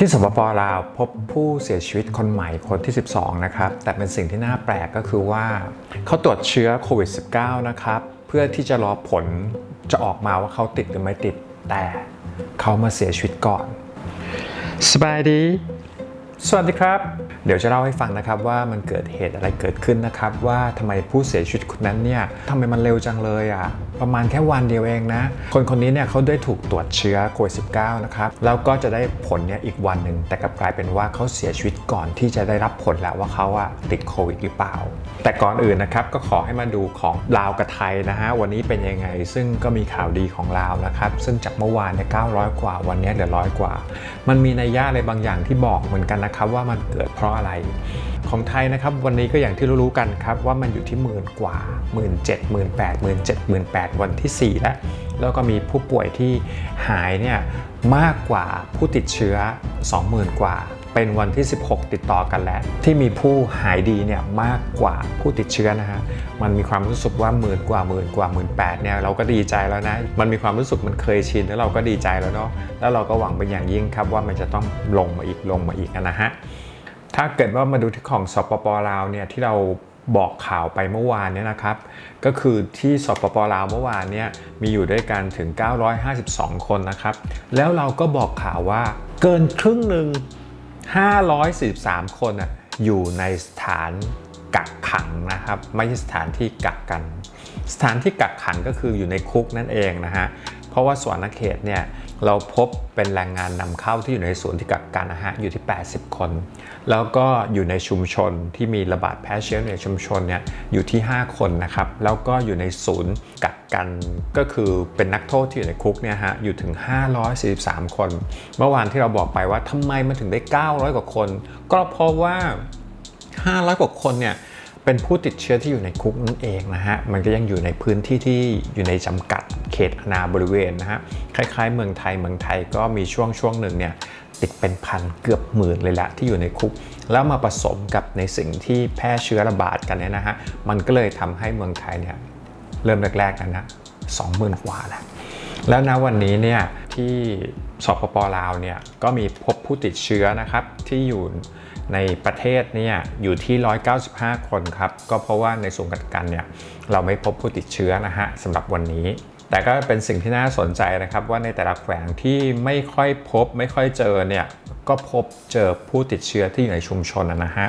ที่สปปลาวพบผู้เสียชีวิตคนใหม่คนที่ 12 นะครับ แต่เป็นสิ่งที่น่าแปลกก็คือว่า เขาตรวจเชื้อโควิด -19 นะครับ เพื่อที่จะรอผลจะออกมาว่าเขาติดหรือไม่ติด แต่เขามาเสียชีวิตก่อน สบายดี สวัสดีครับ เดี๋ยวจะเล่าให้ฟังนะครับว่ามันเกิดเหตุอะไรเกิดขึ้นนะครับ ว่าทำไมผู้เสียชีวิตคนนั้นเนี่ยทำไมมันเร็วจังเลยอะ ประมาณแค่วันเดียวเองนะ คนคนนี้เนี่ยเขาได้ถูกตรวจเชื้อโควิด -19 นะครับ แล้วก็จะได้ผลเนี่ยอีกวันหนึ่ง แต่กลับกลายเป็นว่าเขาเสียชีวิตก่อนที่จะได้รับผลแล้วว่าเขาอะติดโควิดหรือเปล่า แต่ก่อนอื่นนะครับก็ขอให้มาดูของลาวกับไทยนะฮะ วันนี้เป็นยังไง ซึ่งก็มีข่าวดีของลาวนะครับ ซึ่งจากเมื่อวานเนี่ย900 กว่า วันนี้เหลือร้อยกว่า มันมีนัยยะอะไรบางอย่างที่บอกเหมือนกันนะครับว่ามันเกิดเพราะอะไร ของไทยนะครับวันนี้ก็อย่างที่รู้ๆกันครับว่ามันอยู่ที่หมื่นกว่าหมื่นเจ็ดหมื่นแปดหมื่นเจ็ดหมื่นแปดวันที่ 4 แล้ว แล้วก็มีผู้ป่วยที่หายเนี่ยมากกว่าผู้ติดเชื้อ 20,000 กว่า เป็นวันที่ 16 ติดต่อกันแล้ว ที่มีผู้หายดีเนี่ยมากกว่าผู้ติดเชื้อนะฮะมันมีความรู้สึกว่าหมื่นกว่าหมื่นกว่าหมื่นแปดเนี่ยเราก็ดีใจแล้วนะ มันมีความรู้สึกมันเคยชินแล้วเราก็ดีใจแล้วเนาะแล้วเราก็หวังเป็นอย่างยิ่งครับว่ามันจะต้องลงมาอีกลงมาอีกนะฮะ ถ้าเกิดว่ามาดูที่ของสปปลาวเนี่ยที่เราบอกข่าวไปเมื่อวานเนี่ยนะครับ ก็คือที่สปปลาวเมื่อวานเนี่ยมีอยู่ด้วยกันถึง 952 คนนะครับ แล้วเราก็บอกข่าวว่าเกินครึ่งหนึ่ง 543 คนอะอยู่ในสถานกักขังนะครับ ไม่ใช่สถานที่กักกัน สถานที่กักขังก็คืออยู่ในคุกนั่นเองนะฮะเพราะว่าสวนเขตเนี่ย เราพบเป็นแรงงานนำเข้าที่อยู่ในศูนย์ที่กักกันนะฮะอยู่ที่ 80 คน แล้วก็อยู่ในชุมชนที่มีระบาดแพร่เชื้อในชุมชนเนี่ยอยู่ที่ 5 คนนะครับ แล้วก็อยู่ในศูนย์กักกันก็คือเป็นนักโทษที่อยู่ในคุกเนี่ยฮะอยู่ถึง 543 คน เมื่อวานที่เราบอกไปว่าทำไมมันถึงได้ 900 กว่าคน ก็เพราะว่า 500 กว่าคนเนี่ยเป็นผู้ติดเชื้อที่อยู่ในคุกนั่นเองนะฮะ มันก็ยังอยู่ในพื้นที่ที่อยู่ในจำกัด เขตอาณาบริเวณนะฮะคล้ายๆ เมืองไทยเมืองไทยก็มีช่วงช่วงหนึ่งเนี่ยติดเป็นพันเกือบหมื่นเลยละที่อยู่ในคุก แล้วมาผสมกับในสิ่งที่แพร่เชื้อระบาดกันเนี่ยนะฮะมันก็เลยทำให้เมืองไทยเนี่ยเริ่มแรกๆกันนะสองหมื่นกว่าแล้วแล้วณวันนี้เนี่ยที่สปปลาวเนี่ยก็มีพบผู้ติดเชื้อนะครับที่อยู่ในประเทศเนี่ยอยู่ที่ 195 คนครับ ก็เพราะว่าในศูนกักกันเนี่ยเราไม่พบผู้ติดเชื้อนะฮะสำหรับวันนี้ แต่ก็เป็นสิ่งที่น่าสนใจนะครับว่าในแต่ละแขวงที่ไม่ค่อยพบไม่ค่อยเจอเนี่ยก็พบเจอผู้ติดเชื้อที่อยู่ในชุมชนนะฮะ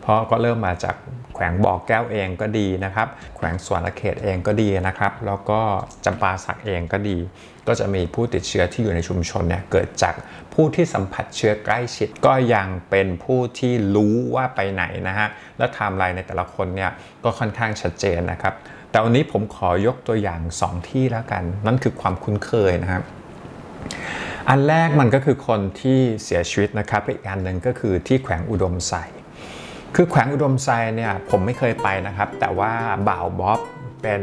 เพราะก็เริ่มมาจากแขวงบ่อแก้วเองก็ดีนะครับ แขวงสวนเขตเองก็ดีนะครับ แล้วก็จำปาสักเองก็ดี ก็จะมีผู้ติดเชื้อที่อยู่ในชุมชนเนี่ยเกิดจากผู้ที่สัมผัสเชื้อใกล้ชิดก็ยังเป็นผู้ที่รู้ว่าไปไหนนะฮะและไทม์ไลน์ในแต่ละคนเนี่ยก็ค่อนข้างชัดเจนนะครับ แต่วันนี้ผมขอยกตัวอย่าง 2 ที่แล้วกัน นั่นคือความคุ้นเคยนะครับ อันแรกมันก็คือคนที่เสียชีวิตนะครับอีกอันหนึ่งก็คือที่แขวงอุดมไซคือแขวงอุดมไซเนี่ยผมไม่เคยไปนะครับ แต่ว่าบ่าวบ๊อบเป็น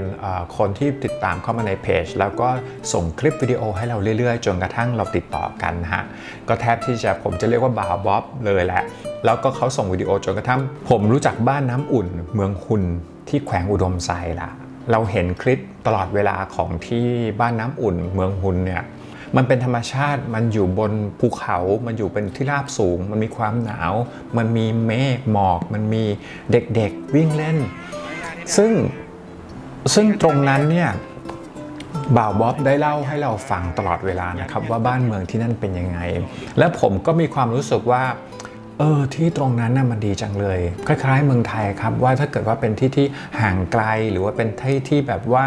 คนที่ติดตามเข้ามาในเพจ แล้วก็ส่งคลิปวิดีโอให้เราเรื่อยๆ จนกระทั่งเราติดต่อกันฮะก็แทบที่จะผมจะเรียกว่าบ่าวบ๊อบเลยแหละ แล้วก็เขาส่งวิดีโอจนกระทั่งผมรู้จักบ้านน้ำอุ่น เมืองหุน ที่แขวงอุดมไซล่ะ เราเห็นคลิปตลอดเวลาของที่บ้านน้ำอุ่นเมืองหุนเนี่ยมันเป็นธรรมชาติ มันอยู่บนภูเขา มันอยู่เป็นที่ราบสูง มันมีความหนาว มันมีเมฆหมอก มันมีเด็กๆวิ่งเล่น ซึ่งซึ่งตรงนั้นเนี่ยบ่าวบ๊อบได้เล่าให้เราฟังตลอดเวลานะครับว่าบ้านเมืองที่นั่นเป็นยังไง และผมก็มีความรู้สึกว่า เออที่ตรงนั้นน่ะมันดีจังเลย คล้ายๆ เมืองไทยครับว่าถ้าเกิดว่าเป็นที่ที่ห่างไกลหรือว่าเป็นที่ที่แบบว่า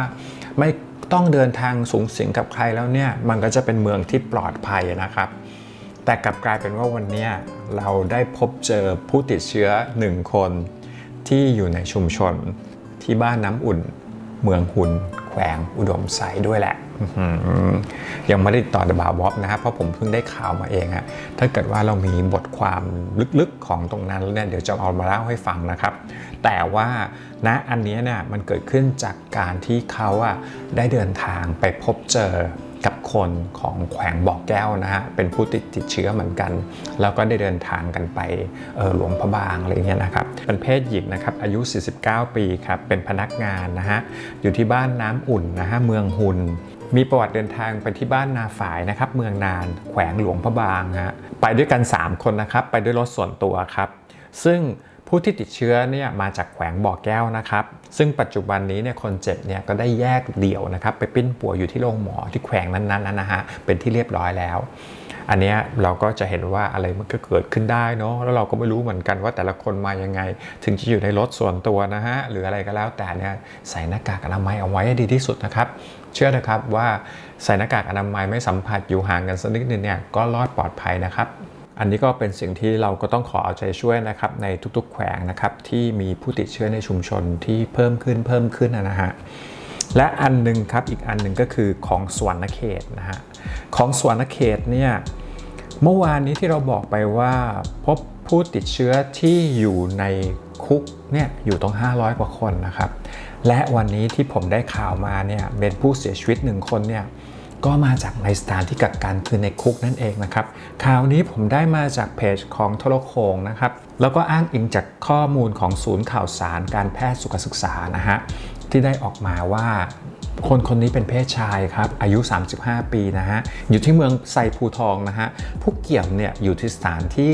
ไม่ต้องเดินทางสูงสิงกับใครแล้วเนี่ยมันก็จะเป็นเมืองที่ปลอดภัยนะครับ แต่กลับกลายเป็นว่าวันนี้เราได้พบเจอผู้ติดเชื้อหนึ่งคนที่อยู่ในชุมชนที่บ้านน้ำอุ่น เมืองหุน แวงอุดมไซด้วยแหละ ยังไม่ได้ต่อดบาวบ๊อบนะครับเพราะผมเพิ่งได้ข่าวมาเองฮะถ้าเกิดว่าเรามีบทความลึกๆของตรงนั้นแล้วเนี่ยเดี๋ยวจะเอามาเล่าให้ฟังนะครับ แต่ว่าณอันนี้เนี่ยมันเกิดขึ้นจากการที่เขาอะได้เดินทางไปพบเจอ กับคนของแขวงบ่อแก้วนะฮะเป็นผู้ติดติดเชื้อเหมือนกัน แล้วก็ได้เดินทางกันไปออหลวงพระบางอะไรเงี้ยนะครับเป็นเพศหญิงนะครับอายุ 49 ปีครับเป็นพนักงานนะฮะอยู่ที่บ้านน้ำอุ่นนะฮะเมืองหุนมีประวัติเดินทางไปที่บ้านนาฝายนะครับ เมืองนาน แขวงหลวงพระบางฮะไปด้วยกัน 3 คนนะครับ ไปด้วยรถส่วนตัวครับ ซึ่ง ผู้ที่ติดเชื้อเนี่ยมาจากแขวงบ่อแก้วนะครับ ซึ่งปัจจุบันนี้เนี่ยคนเจ็บเนี่ยก็ได้แยกเดี่ยวนะครับไปปิ้นป่วยอยู่ที่โรงหมอที่แขวงนั้นๆนะฮะเป็นที่เรียบร้อยแล้ว อันนี้เราก็จะเห็นว่าอะไรมันก็เกิดขึ้นได้เนาะแล้วเราก็ไม่รู้เหมือนกันว่าแต่ละคนมายังไง ถึงจะอยู่ในรถส่วนตัวนะฮะหรืออะไรก็แล้วแต่เนี่ยใส่หน้ากากอนามัยเอาไว้ดีที่สุดนะครับ เชื่อนะครับว่าใส่หน้ากากอนามัยไม่สัมผัสอยู่ห่างกันสักนิดนึงเนี่ยก็รอดปลอดภัยนะครับ อันนี้ก็เป็นสิ่งที่เราก็ต้องขอเอาใจช่วยนะครับในทุกๆ แขวงนะครับที่มีผู้ติดเชื้อในชุมชนที่เพิ่มขึ้นเพิ่มขึ้นนะฮะและอันหนึงครับอีกอันหนึ่งก็คือของสวรรณเขตนะฮะของสวรรณเขตเนี่ยเมื่อวานนี้ที่เราบอกไปว่าพบผู้ติดเชื้อที่อยู่ในคุกเนี่ยอยู่ตรง 500 กว่าคนนะครับ และวันนี้ที่ผมได้ข่าวมาเนี่ยเป็นผู้เสียชีวิตหนึ่งคนเนี่ย ก็มาจากในสถานที่กักกันคือในคุกนั่นเองนะครับข่าวนี้ผมได้มาจากเพจของโทรโคงนะครับแล้วก็อ้างอิงจากข้อมูลของศูนย์ข่าวสารการแพทย์สุขศึกษานะฮะที่ได้ออกมาว่าคนคนนี้เป็นเพศชายครับ อายุ 35 ปีนะฮะ อยู่ที่เมืองไซภูทองนะฮะ ผู้เกี่ยวเนี่ยอยู่ที่สถานที่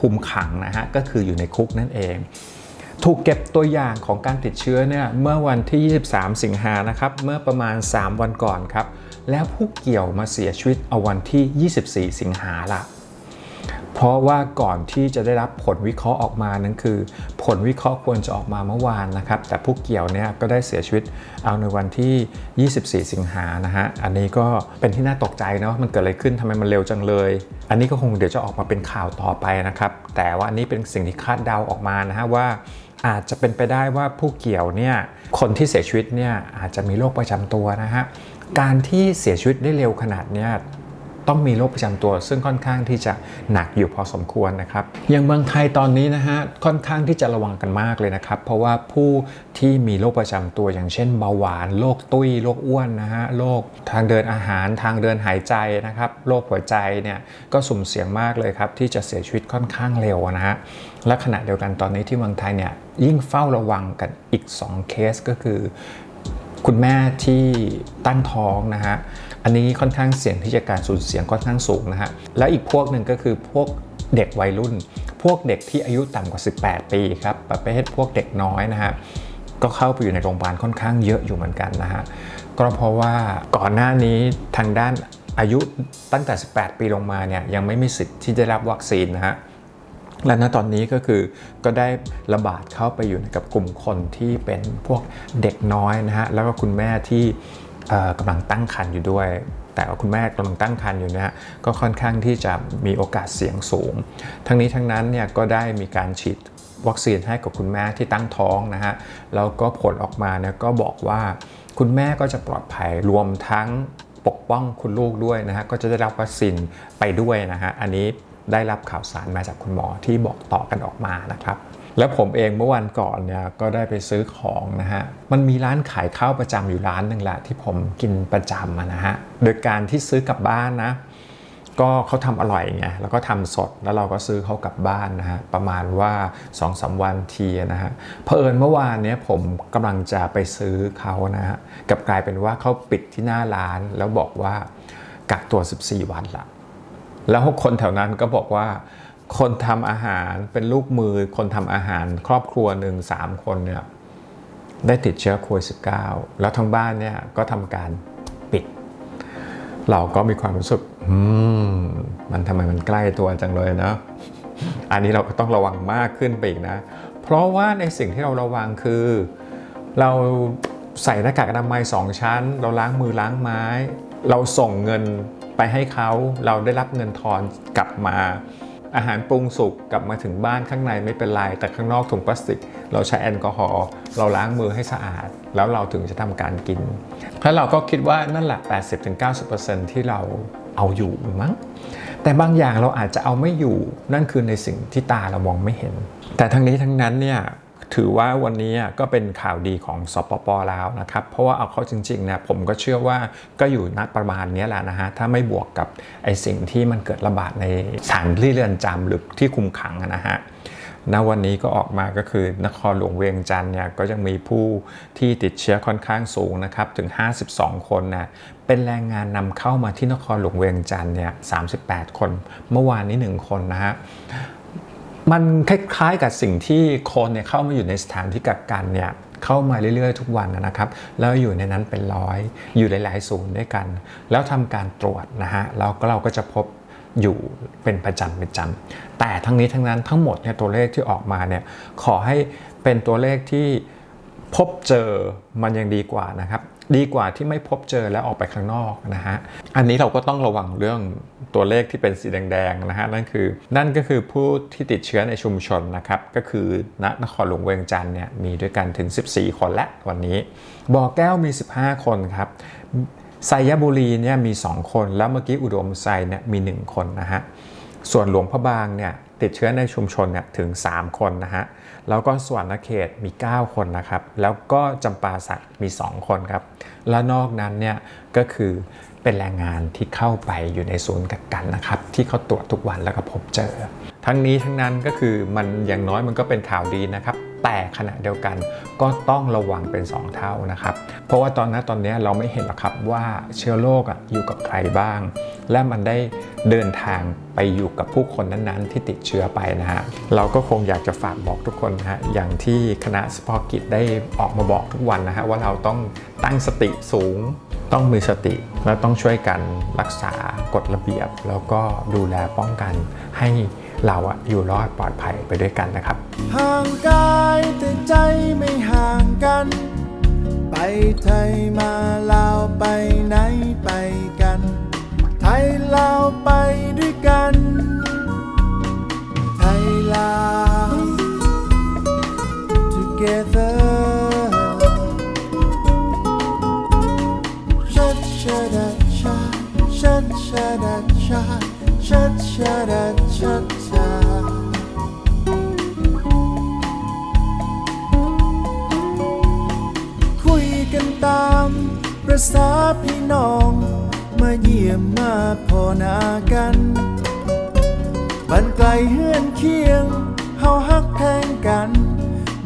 คุมขังนะฮะ ก็คืออยู่ในคุกนั่นเอง ถูกเก็บตัวอย่างของการติดเชื้อเนี่ยเมื่อวันที่ 23 สิงหานะครับ เมื่อประมาณ 3 วันก่อนครับ แล้วผู้เกี่ยวมาเสียชีวิตเอาวันที่ 24 สิงหาละเพราะว่าก่อนที่จะได้รับผลวิเคราะห์ออกมานั้นคือ ผลวิเคราะห์ควรจะออกมาเมื่อวานนะครับ แต่ผู้เกี่ยวเนี่ยก็ได้เสียชีวิตเอาในวันที่ 24 สิงหานะฮะอันนี้ก็เป็นที่น่าตกใจเนาะมันเกิดอะไรขึ้นทำไมมันเร็วจังเลย อันนี้ก็คงเดี๋ยวจะออกมาเป็นข่าวต่อไปนะครับ แต่ว่าอันนี้เป็นสิ่งที่คาดเดาออกมานะฮะว่าอาจจะเป็นไปได้ว่าผู้เกี่ยวเนี่ยคนที่เสียชีวิตเนี่ยอาจจะมีโรคประจำตัวนะฮะ การที่เสียชีวิตได้เร็วขนาดนี้ต้องมีโรคประจำตัว ซึ่งค่อนข้างที่จะหนักอยู่พอสมควรนะครับ อย่างเมืองไทยตอนนี้นะฮะค่อนข้างที่จะระวังกันมากเลยนะครับ เพราะว่าผู้ที่มีโรคประจำตัว อย่างเช่นเบาหวานโรคตุ้ยโรคอ้วนนะฮะโรคทางเดินอาหารทางเดินหายใจนะครับโรคหัวใจเนี่ยก็สุ่มเสี่ยงมากเลยครับที่จะเสียชีวิตค่อนข้างเร็วนะฮะและขณะเดียวกันตอนนี้ที่เมืองไทยเนี่ยยิ่งเฝ้าระวังกันอีก 2 เคสก็คือ คุณแม่ที่ตั้งท้องนะฮะ อันนี้ค่อนข้างเสี่ยงที่จะการสูญเสียงค่อนข้างสูงนะฮะ แล้วอีกพวกหนึ่งก็คือพวกเด็กวัยรุ่น พวกเด็กที่อายุต่ำกว่า 18 ปีครับประเภทพวกเด็กน้อยนะฮะ ก็เข้าไปอยู่ในโรงพยาบาลค่อนข้างเยอะอยู่เหมือนกันนะฮะ ก็เพราะว่าก่อนหน้านี้ทางด้านอายุตั้งแต่ 18 ปีลงมาเนี่ยยังไม่มีสิทธิ์ที่จะรับวัคซีนนะฮะ และณตอนนี้ก็คือก็ได้ระบาดเข้าไปอยู่กับกลุ่มคนที่เป็นพวกเด็กน้อยนะฮะแล้วก็คุณแม่ที่กำลังตั้งครรภ์อยู่ด้วย แต่ว่าคุณแม่กำลังตั้งครรภ์อยู่เนะก็ค่อนข้างที่จะมีโอกาสเสี่ยงสูง ทั้งนี้ทั้งนั้นเนี่ยก็ได้มีการฉีดวัคซีนให้กับคุณแม่ที่ตั้งท้องนะฮะแล้วก็ผลออกมาเนี่ยก็บอกว่าคุณแม่ก็จะปลอดภัยรวมทั้งปกป้องคุณลูกด้วยนะฮะก็จะได้รับวัคซีนไปด้วยนะฮะอันนี้ ได้รับข่าวสารมาจากคุณหมอที่บอกต่อกันออกมานะครับแล้วผมเองเมื่อวันก่อนเนี่ยก็ได้ไปซื้อของนะฮะ มันมีร้านขายข้าวประจำอยู่ร้านหนึ่งแหละที่ผมกินประจำนะฮะ โดยการที่ซื้อกลับบ้านนะ ก็เขาทำอร่อยไง แล้วก็ทำสด แล้วเราก็ซื้อเขากลับบ้านนะฮะ ประมาณว่า2อสวันทีนะฮะ เผอิญเมื่อวานเนี้ยผมกำลังจะไปซื้อเขานะฮะ กับกลายเป็นว่าเขาปิดที่หน้าร้านแล้วบอกว่ากักตัว 14 วันละ แล้วคนแถวนั้นก็บอกว่า คนทำอาหารเป็นลูกมือ คนทำอาหารครอบครัวหนึ่งสามคนเนี่ยได้ติดเชื้อโควิด -19 แล้วทั้งบ้านเนี่ยก็ทำการปิด เราก็มีความรู้สึกอืมมันทำไมมันใกล้ตัวจังเลยเนาะอันนี้เราก็ต้องระวังมากขึ้นไปอีกนะ เพราะว่าในสิ่งที่เราระวังคือ เราใส่หน้ากากอนามัยสองชั้น เราล้างมือล้างไม้ เราส่งเงิน ไปให้เขาเราได้รับเงินทอนกลับมา อาหารปรุงสุกกลับมาถึงบ้านข้างในไม่เป็นไร แต่ข้างนอกถุงพลาสติก เราใช้แอลกอฮอล์เราล้างมือให้สะอาด แล้วเราถึงจะทำการกิน แล้วเราก็คิดว่านั่นแหละ 80-90%ที่เราเอาอยู่มั้งแต่บางอย่างเราอาจจะเอาไม่อยู่นั่นคือในสิ่งที่ตาเรามองไม่เห็น แต่ทั้งนี้ทั้งนั้นเนี่ย ถือว่าวันนี้ก็เป็นข่าวดีของสปปแล้วนะครับ เพราะว่าเอาเข้าจริงๆเนี่ยผมก็เชื่อว่าก็อยู่ณประมาณนี้แหละนะฮะ ถ้าไม่บวกกับไอสิ่งที่มันเกิดระบาดในสถานที่เรือนจำหรือที่คุมขังนะฮะณวันนี้ก็ออกมาก็คือนครหลวงเวียงจันทร์เนี่ยก็ยังมีผู้ที่ติดเชื้อค่อนข้างสูงนะครับถึง 52 คนนะเป็นแรงงานนำเข้ามาที่นครหลวงเวียงจันทร์เนี่ย38 คน เมื่อวานนี้ 1 คนนะฮะ มันคล้ายๆกับสิ่งที่คนเนี่ยเข้ามาอยู่ในสถานที่กักกันเนี่ยเข้ามาเรื่อยๆ ทุกวันนะครับ แล้วอยู่ในนั้นเป็นร้อย อยู่หลายๆศูนย์ด้วยกัน แล้วทำการตรวจนะฮะแล้วก็เราก็จะพบอยู่เป็นประจำเป็นจำแต่ทั้งนี้ทั้งนั้นทั้งหมดเนี่ยตัวเลขที่ออกมาเนี่ยขอให้เป็นตัวเลขที่พบเจอมันยังดีกว่านะครับ ดีกว่าที่ไม่พบเจอแล้วออกไปข้างนอกนะฮะ อันนี้เราก็ต้องระวังเรื่องตัวเลขที่เป็นสีแดงๆนะฮะนั่นคือนั่นก็คือผู้ที่ติดเชื้อในชุมชนนะครับ ก็คือณนครหลวงเวียงจันทร์เนี่ยมีด้วยกันถึง 14 คนและวันนี้บ่อแก้วมี 15 คนครับไซยบุรีเนี่ยมี 2 คน แล้วเมื่อกี้อุดมไซเนี่ยมี 1 คนนะฮะส่วนหลวงพระบางเนี่ย ติดเชื้อในชุมชนเนี่ยถึง 3 คนนะฮะ แล้วก็สวรรณเขตมี 9 คนนะครับ แล้วก็จำปาสักมี 2 คนครับ และนอกนั้นเนี่ยก็คือเป็นแรงงานที่เข้าไปอยู่ในศูนย์กักกันนะครับ ที่เขาตรวจทุกวันแล้วก็พบเจอ ทั้งนี้ทั้งนั้นก็คือมันอย่างน้อยมันก็เป็นข่าวดีนะครับ แต่ขณะเดียวกันก็ต้องระวังเป็น 2 เท่านะครับ เพราะว่าตอนนั้นตอนนี้เราไม่เห็นหรอกครับว่าเชื้อโรคออยู่กับใครบ้าง และมันได้เดินทางไปอยู่กับผู้คนนั้นๆ ที่ติดเชื้อไปนะฮะเราก็คงอยากจะฝากบอกทุกคนนะฮะอย่างที่คณะสปอกิจได้ออกมาบอกทุกวันนะฮะว่าเราต้องตั้งสติสูงต้องมีสติและต้องช่วยกันรักษากฎระเบียบ แล้วก็ดูแลป้องกันให้ เราอะอยู่รอดปลอดภัยไปด้วยกันนะครับ ห่างกายแต่ใจไม่ห่างกัน ไปไทยมาลาวไปไหน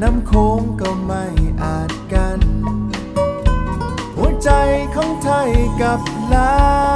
น้ำโค้งก็ไม่อาจกัน หัวใจของไทยกับลาว